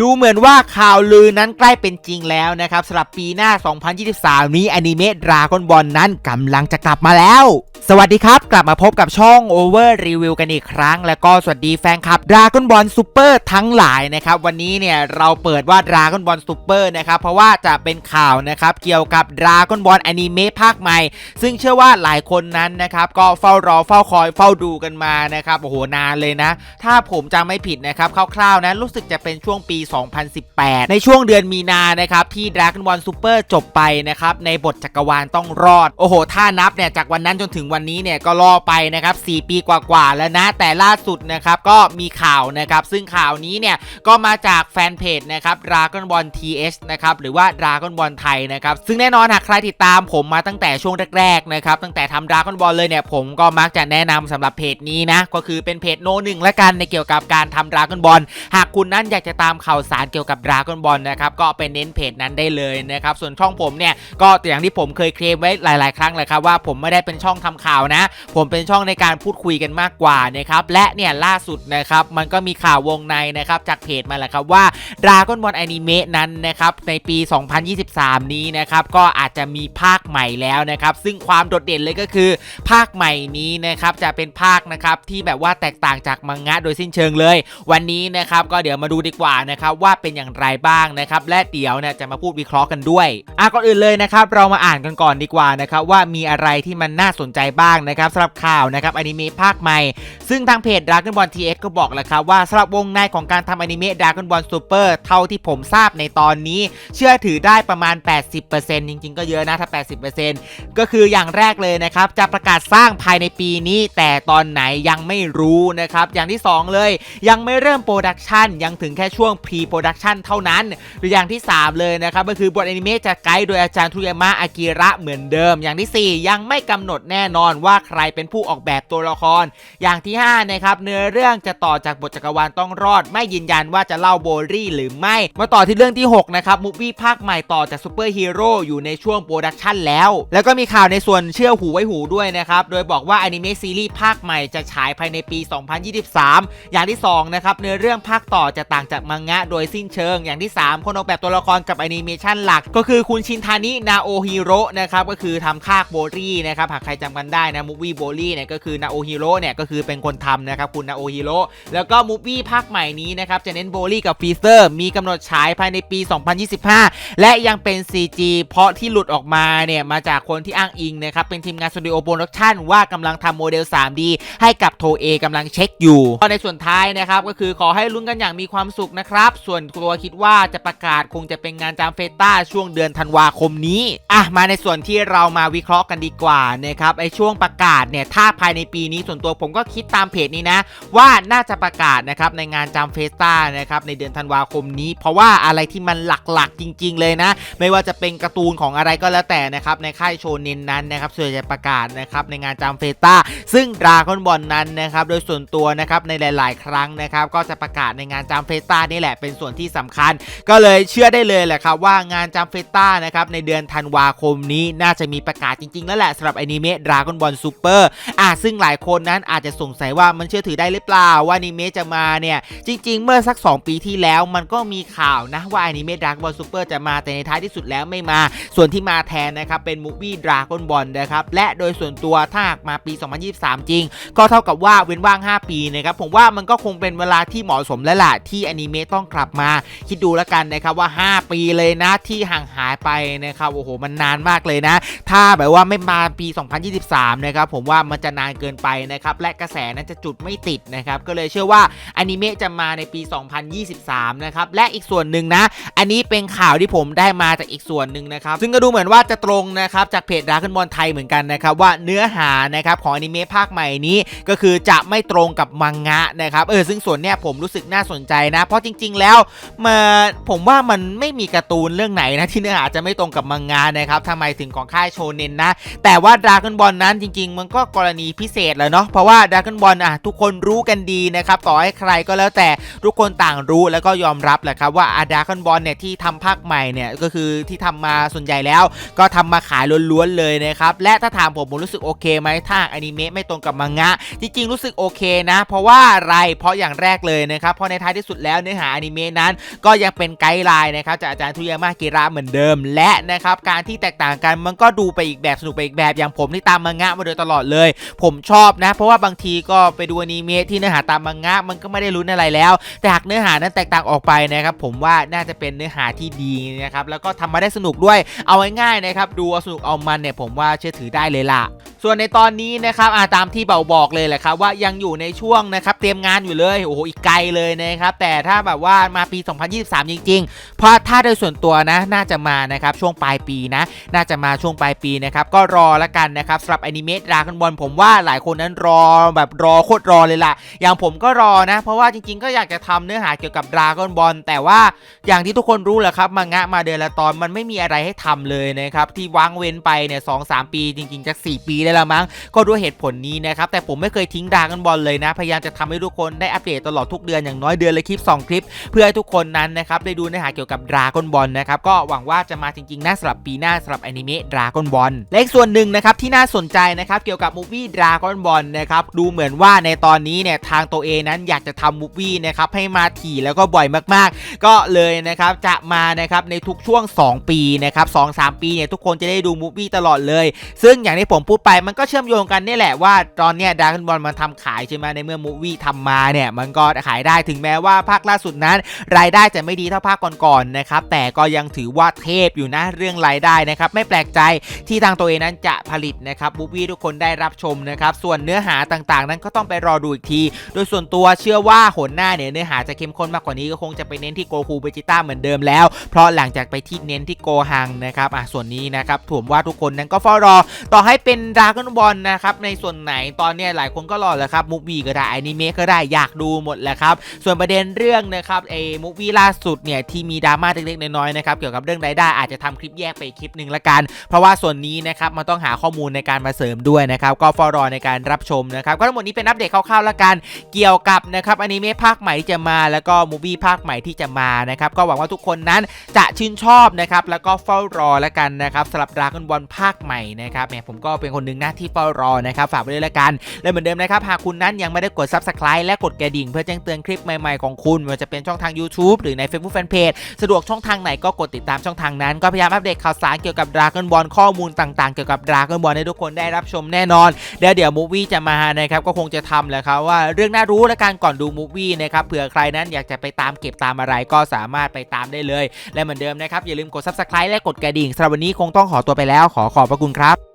ดูเหมือนว่าข่าวลือนั้นใกล้เป็นจริงแล้วนะครับสำหรับปีหน้า 2023 นี้อนิเมะดราก้อนบอลนั้นกำลังจะกลับมาแล้ว สวัสดีครับ กลับมาพบกับช่อง Over Review กันอีกครั้ง แล้วก็สวัสดีแฟนคลับดราก้อนบอลซูเปอร์ทั้งหลายนะครับ วันนี้เนี่ยเราเปิดว่าดราก้อนบอลซูเปอร์นะครับ เพราะว่าจะเป็นข่าวนะครับเกี่ยวกับดราก้อนบอลอนิเมะภาคใหม่ ซึ่งเชื่อว่าหลายคนนั้นนะครับก็เฝ้ารอเฝ้าคอยเฝ้าดูกันมานะครับโอ้โหนานเลยนะ ถ้าผมจำไม่ผิดนะครับคร่าวๆนะรู้สึกจะเป็นช่วงปี2018 ในช่วงเดือนมีนานะครับที่ Dragon Ball Super จบไปนะครับในบทจักรวาลต้องรอด โอ้โห ถ้านับเนี่ยจากวันนั้นจนถึงวันนี้เนี่ยก็รอไปนะครับ4ปีกว่าๆแล้วนะ แต่ล่าสุดนะครับก็มีข่าวนะครับซึ่งข่าวนี้เนี่ยก็มาจากแฟนเพจนะครับ Dragon Ball TH นะครับหรือว่า Dragon Ball ไทยนะครับซึ่งแน่นอนหากใครติดตามผมมาตั้งแต่ช่วงแรกๆนะครับตั้งแต่ทำ Dragon Ball เลยเนี่ยผมก็มักจะแนะนำสำหรับเพจนี้นะก็คือเป็นเพจโนหนึ่งละกันในเกี่ยวกับการทำ Dragon Ball หากคุณนั้นอยากจะตามข่าวาวสารเกี่ยวกับ Dragon Ball นะครับก็ไปเน้นเพจนั้นได้เลยนะครับส่วนช่องผมเนี่ยก็อย่างที่ผมเคยเคลมไว้หลาย ๆ ครั้งเลยครับว่าผมไม่ได้เป็นช่องทำข่าวนะ ผมเป็นช่องในการพูดคุยกันมากกว่านะครับและเนี่ยล่าสุดนะครับมันก็มีข่าววงในนะครับจากเพจมาแล้วครับว่า Dragon Ball Anime นั้นนะครับในปี 2023 นี้นะครับก็อาจจะมีภาคใหม่แล้วนะครับซึ่งความโดดเด่นเลยก็คือ ภาคใหม่นี้นะครับจะเป็นภาคนะครับที่แบบว่าแตกต่างจากมังงะโดยสิ้นเชิงเลย วันนี้นะครับก็เดี๋ยวมาดูดีกว่านะครับว่าเป็นอย่างไรบ้างนะครับและเดี๋ยวเนี่ยจะมาพูดวิเคราะห์กันด้วยอะก่อนอื่นเลยนะครับเรามาอ่านกันก่อนดีกว่านะครับว่ามีอะไรที่มันน่าสนใจบ้างนะครับสำหรับข่าวนะครับอนิเมะภาคใหม่ ซึ่งทางเพจ Dragon Ball TX ก็บอกแล้วครับว่าสำหรับวงในของการทำอนิเมะ Dragon Ball Super เท่าที่ผมทราบในตอนนี้ เชื่อถือได้ประมาณ 80%จริง ๆ ก็เยอะนะถ้า 80%ก็คืออย่างแรกเลยนะครับจะประกาศสร้างภายในปีนี้ แต่ตอนไหนยังไม่รู้นะครับอย่างที่ 2 เลย ยังไม่เริ่มโปรดักชันยังถึงแค่ช่วงพรีโปรดักชันเท่านั้น หรืออย่างที่ 3 เลยนะครับก็คือบทอนิเมะจะไกด์โดยอาจารย์ทุยามะอากิระเหมือนเดิม อย่างทีสี่4 ยังไม่กำหนดแน่นอนว่าใครเป็นผู้ออกแบบตัวละคร อย่างที่5นะครับเนื้อเรื่องจะต่อจากบทจักรวาลต้องรอด ไม่ยืนยันว่าจะเล่าโบรี่หรือไม่มาต่อที่เรื่องที่6นะครับมูฟวี่ภาคใหม่ต่อจากซูเปอร์ฮีโร่อยู่ในช่วงโปรดักชันแล้ว แล้วก็มีข่าวในส่วนเชื่อหูไว้หูด้วยนะครับ โดยบอกว่าอนิเมะซีรีส์ภาคใหม่จะฉายภายในปี 2023 อย่างที่ 2 นะครับเนื้อเรื่องภาคต่อจะต่างจากมังงะโดยสิ้นเชิง อย่างที่ 3 คนออกแบบตัวละครกับแอนิเมชันหลัก ก็คือคุณชินทานินาโอฮิโร่นะครับก็คือทำคากโบรี่นะครับหากใครจำกันได้นะมูฟวี่โบรี่เนี่ยก็คือนาโอฮิโร่เนี่ยก็คือเป็นคนทำนะครับคุณนาโอฮิโร่แล้วก็มูฟวี่ภาคใหม่นี้นะครับจะเน้นโบลี่กับฟีเซอร์มีกำหนดฉายภายในปี 2025 และยังเป็น CG เพราะที่หลุดออกมาเนี่ยมาจากคนที่อ้างอิงนะครับเป็นทีมงานสตูดิโอโปรดักชั่นว่ากำลังทำโมเดล 3D ให้กับโทเอกำลังเช็คอยู่ก็ในส่วนท้ายนะครับก็คือขอให้ลุ้นกันอย่างมีความสุขนะครับส่วนตัวคิดว่าจะประกาศคงจะเป็นงานจามเฟต้าช่วงเดือนธันวาคมนี้อะมาในส่วนที่เรามาวิเคราะห์กันดีกว่านะครับไอช่วงประกาศเนี่ยถ้าภายในปีนี้ส่วนตัวผมก็คิดตามเพจนี้นะ ว่าน่าจะประกาศนะครับในงานจามเฟต้านะครับในเดือนธันวาคมนี้ เพราะว่าอะไรที่มันหลักๆจริง ๆ เลยนะ ไม่ว่าจะเป็นการ์ตูนของอะไรก็แล้วแต่นะครับในค่ายโชเนนนั้นนะครับส่วนจะประกาศนะครับในงานจามเฟต้าซึ่งดราก้อนบอลนั้นนะครับโดยส่วนตัวนะครับในหลาย ๆ ครั้งนะครับก็จะประกาศในงานจามเฟต้านี่แหละเป็นส่วนที่สำคัญ ก็เลยเชื่อได้เลยแหละครับว่างานจามเฟต้านะครับในเดือนธันวาคมนี้น่าจะมีประกาศจริง ๆ แล้วแหละสำหรับอนิเมะดราก้อนบอลซูเปอร์อะซึ่งหลายคนนั้นอาจจะสงสัยว่ามันเชื่อถือได้หรือเปล่าว่าอนิเมะจะมาเนี่ยจริง ๆ เมื่อสัก 2 ปีที่แล้วมันก็มีข่าวนะว่าอนิเมะดราก้อนบอลซูเปอร์จะมาแต่ในท้ายที่สุดแล้วไม่มา ส่วนที่มาแทนนะครับเป็นมูฟวี่ดราก้อนบอลนะครับและโดยส่วนตัวถ้าหากมาปี 2023 จริง ก็เท่ากับว่าเว้นว่าง 5 ปีนะครับผมว่ามันก็คงเป็นเวลาที่เหมาะสมแล้วล่ะที่อนิเมะต้องกลับมา คิดดูแล้วกันนะครับว่า 5 ปีเลยนะที่ห่างหายไปนะครับโอ้โหมันนานมากเลยนะ ถ้าแบบว่าไม่มาปี 2023 นะครับผมว่ามันจะนานเกินไปนะครับและกระแสนั้นจะจุดไม่ติดนะครับก็เลยเชื่อว่าอนิเมะจะมาในปี 2023 นะครับและอีกส่วนหนึ่งนะ อันนี้เป็นข่าวที่ผมได้มาจากอีกส่วนหนึ่งนะครับซึ่งก็ดูเหมือนว่าจะตรงนะครับจากเพจดราก้นบอลไทยเหมือนกันนะครับว่าเนื้อหานะครับของอนิเมะภาคใหม่นี้ก็คือจะไม่ตรงกับมังงะนะครับเออซึ่งส่วนเนี้ยผมรู้สึกน่าสนใจนะ เพราะจริงๆแล้วมาผมว่ามันไม่มีการ์ตูนเรื่องไหนนะที่เนื้อหาจะไม่ตรงกับมังงะนะครับทำไมถึงของค่ายโชเน็นนะ แต่ว่าดราก้อนบอลนั้นจริง ๆ มันก็กรณีพิเศษแหล้วเนาะเพราะว่าดราก้อนบอลอะทุกคนรู้กันดีนะครับต่อให้ใครก็แล้วแต่ทุกคนต่างรู้แล้วก็ยอมรับแหละครับว่าอาดราก้อนบอลเนี่ยที่ทำภาคใหม่เนี่ยก็คือที่ทำมาส่วนใหญ่แล้ว ก็ทำมาขายล้วนๆเลยนะครับและถ้าถามผมผมรู้สึกโอเคไหมถ้าอนิเมะไม่ตรงกับมังงะ จริงๆ รู้สึกโอเคนะ เพราะว่าอะไรเพราะอย่างแรกเลยนะครับเพราะในท้ายที่สุดแล้วเนื้อหาอนิเมะนั้น ก็ยังเป็นไกด์ไลน์นะครับจากอาจารย์ทุยามากิระเหมือนเดิม และนะครับการที่แตกต่างกันมันก็ดูไปอีกแบบสนุกไปอีกแบบอย่างผมที่ตามมังงะมาโดยตลอดเลย ผมชอบนะ เพราะว่าบางทีก็ไปดูอนิเมะที่เนื้อหาตามมังงะมันก็ไม่ได้ลุ้นอะไรแล้ว แต่หากเนื้อหานั้นแตกต่างออกไปนะครับผมว่าน่าจะเป็นเนื้อหาที่ดีนะครับแล้วก็ทำมาได้สนุกด้วยเอาง่ายๆนะครับดูเอาสนุกเอามันเนี่ยผมว่าเชื่อถือได้เลยล่ะส่วนในตอนนี้นะครับอาตามที่เบาบอกเลยแหละครับว่ายังอยู่ในช่วงนะครับเตรียมงานอยู่เลยโอ้โหอีกไกลเลยนะครับแต่ถ้าแบบว่ามาปี 2023 จริง ๆ เพราะถ้าโดยส่วนตัวนะน่าจะมานะครับช่วงปลายปีนะ น่าจะมาช่วงปลายปีนะครับก็รอละกันนะครับสำหรับอนิเมะดราก้อนบอลผมว่าหลายคนนั้นรอแบบรอโคตรรอเลยล่ะ อย่างผมก็รอนะ เพราะว่าจริง ๆ ก็อยากจะทำเนื้อหาเกี่ยวกับดราก้อนบอลแต่ว่าอย่างที่ทุกคนรู้แหละครับมังงะมาเดือนละตอนมันไม่มีอะไรให้ทำเลยนะครับที่วางเว้นไปเนี่ยสองสามปีจริงๆจะสี่ปีได้ล้วมั้ง ก็ด้วยเหตุผลนี้นะครับแต่ผมไม่เคยทิ้งดรากันบอลเลยนะ พยายามจะทำให้ทุกคนได้อัปเดตตลอดทุกเดือนอย่างน้อยเดือนละคลิป 2 คลิปเพื่อให้ทุกคนนั้นนะครับได้ดูเนื้อหาเกี่ยวกับดราก้อนบอลนะครับก็หวังว่าจะมาจริงๆนะสำหรับปีหน้าสำหรับอนิเมะดราก้อนบอลและอีกส่วนหนึ่งนะครับที่น่าสนใจนะครับเกี่ยวกับมูฟวี่ดราก้อนบอลนะครับดูเหมือนว่าในตอนนี้เนี่ยทางตัวเองนั้นอยากจะทำมูฟวี่นะครับให้มาถี่แล้วก็บ่อยมากๆ ก็เลยนะครับจะมานะครับในทุกช่วง 2 ปีนะครับสองสามปีเนี่ยทุกคนจะได้ดูมูฟวี่ตลอดเลย ซึ่งอย่างที่ผมพูดไปมันก็เชื่อมโยงกันนี่แหละว่าตอนเนี้ยดราก้อนบอลมันทำขายใช่ไหมในเมื่อมูฟวี่ทำมาเนี่ยมันก็ขายได้ถึงแม้ว่าภาคล่าสุดนั้นรายได้จะไม่ดีเท่าภาคก่อนๆนะครับแต่ก็ยังถือว่าเทพอยู่นะเรื่องรายได้นะครับไม่แปลกใจที่ทางตัวเองนั้นจะผลิตนะครับมูฟวี่ทุกคนได้รับชมนะครับส่วนเนื้อหาต่างๆ นั้นก็ต้องไปรอดูอีกที โดยส่วนตัวเชื่อว่าหนหน้าเนี่ยเนื้อหาจะเข้มข้นมากกว่านี้ก็คงจะไปเน้นที่โกคูเบจิต้าเหมือนเดิมแล้ว เพราะหลังจากไปที่เน้นที่โกฮังนะครับอะส่วนนี้นะครับผมว่าทุกคนนั้นก็เฝ้ารอ ต่อให้เป็นดราก้อนบอลนะครับในส่วนไหนตอนเนี้ยหลายคนก็รอแล้วครับมูฟวี่ก็ได้อนิเมะก็ได้อยากดูหมดแหละครับส่วนประเด็นเรื่องนะครับเอมูฟวี่ล่าสุดเนี่ยที่มีดราม่าเล็กๆน้อยๆนะครับเกี่ยวกับเรื่องรายได้อาจจะทำคลิปแยกไปคลิปหนึ่งละกัน เพราะว่าส่วนนี้นะครับมันต้องหาข้อมูลในการมาเสริมด้วยนะครับก็เฝ้ารอในการรับชมนะครับก็ทั้งหมดนี้เป็นอัปเดตคร่าวๆละกันเกี่ยวกับนะครับอนิเมะภาคใหม่ที่จะมาแล้วก็มูฟวี่ภาคใหม่ที่จะมานะครับก็หวังว่าทุกคนนั้นจะชื่นชอบนะครับแล้วก็เฝ้ารอละกันนะครับสำหรับดราก้อนบอลภาคใหม่นะครับแหมผมก็เป็นคนหนึ่งหน้าที่เฝ้ารอนะครับฝากไว้ด้วยละกันและเหมือนเดิมนะครับหากคุณนั้นยังไม่ได้กด Subscribe และกดกระดิ่ง เพื่อแจ้งเตือนคลิปใหม่ๆของคุณม่ว่าจะเป็นช่องทาง YouTube หรือใน Facebook Fanpage สะดวกช่องทางไหนก็กดติดตามช่องทางนั้น ก็พยายามอัปเดตข่าวสารเกี่ยวกับ Dragon Ball ข้อมูลต่างๆ เกี่ยวกับ Dragon Ball ให้ทุกคนได้รับชมแน่นอน เดี๋ยวเดี๋ยวมูฟวี่จะมานะครับก็คงจะทำแหละครับว่าเรื่องน่ารู้และการก่อนดูมูฟวี่นะครับเผื่อใครนั้นอยากจะไปตามเก็บตามอะไรก็สามารถไปตามได้เลย และเหมือนเดิมนะครับอย่าลืมกด Subscribe และกดกระดิ่งสำหรับวันนี้คงต้องขอตัวไปแล้วขอขอบพระคุณครับ